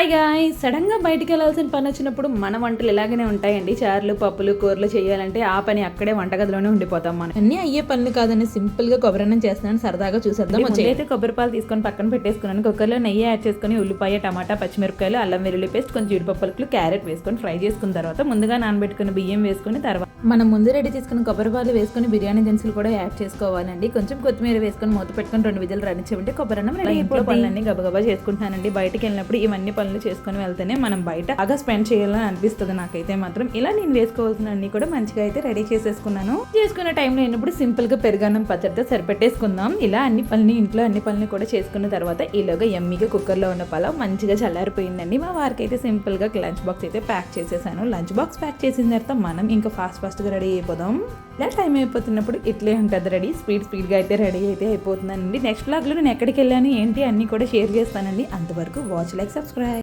Hi guy సడన్గా బయటికి వెళ్ళాల్సిన పని వచ్చినప్పుడు మన వంటలు ఇలాగనే ఉంటాయండి. చారులు పప్పులు కూరలు చేయాలంటే ఆ పని అక్కడే వంటగదిలోనే ఉండిపోతాం మనం. అన్నీ అయ్యే పనులు కాదని సింపుల్గా కొబ్బరన్నం చేస్తున్నాను. సరదాగా చూసేద్దాం. అయితే కొబ్బరి పాలు తీసుకొని పక్కన పెట్టేసుకున్నాను. కుక్కర్లో నెయ్యి యాడ్ చేసుకొని ఉల్లిపాయ టమాటా పచ్చిమిరపకాయలు అల్లం వెల్లుల్లి పేస్ట్ కొంచెం జీడిపప్పు పలుకులు క్యారెట్ వేసుకొని ఫ్రై చేసుకున్న తర్వాత ముందుగా నానబెట్టుకున్న బియ్యం వేసుకొని తర్వాత మనం ముందు రెడీ చేసుకున్న కొబ్బరి పాలు వేసుకొని బిర్యానీ దినుసులు కూడా యాడ్ చేసుకోవాలండి. కొంచెం కొత్తిమీర వేసుకొని మూత పెట్టుకొని రెండు కొబ్బరన్నం రెడీ ఇంట్లో అయిపోతుంది పనులన్నీ గబగబా చేసుకుంటానండి. బయటికి వెళ్ళినప్పుడు ఇవన్నీ పనులు చేసుకొని వెళ్తేనే మనం బయట బాగా స్పెండ్ చేయాలని అనిపిస్తుంది నాకైతే మాత్రం. ఇలా నేను వేసుకోవాల్సిన అన్ని కూడా మంచిగా అయితే రెడీ చేసేసుకున్నాను. చేసుకునే టైంలో అయినప్పుడు సింపుల్గా పెరుగన్నం పచ్చడితో సరిపెట్టేసుకుందాం. ఇలా అన్ని పనులు ఇంట్లో అన్ని పనులు కూడా చేసుకున్న తర్వాత ఈలోగా ఎమ్మిగా కుక్కర్లో ఉన్న పలావ్ మంచిగా చల్లారిపోయిందండి. మా వారికి అయితే సింపుల్గా లంచ్ బాక్స్ అయితే ప్యాక్ చేసేసాను. లంచ్ బాక్స్ ప్యాక్ చేసిన తర్వాత మనం ఇంకా ఫాస్ట్ ఫాస్ట్గా రెడీ అయిపోదాం. ఇలా టైం అయిపోతున్నప్పుడు ఇట్లే ఉంటుంది రెడీ స్పీడ్ స్పీడ్గా అయితే రెడీ అయితే అయిపోతుందండి. నెక్స్ట్ బ్లాగ్లో నేను ఎక్కడికి వెళ్ళాను ఏంటి అన్ని కూడా షేర్ చేస్తానండి. అంతవరకు వాచ్ లైక్ సబ్స్క్రైబ్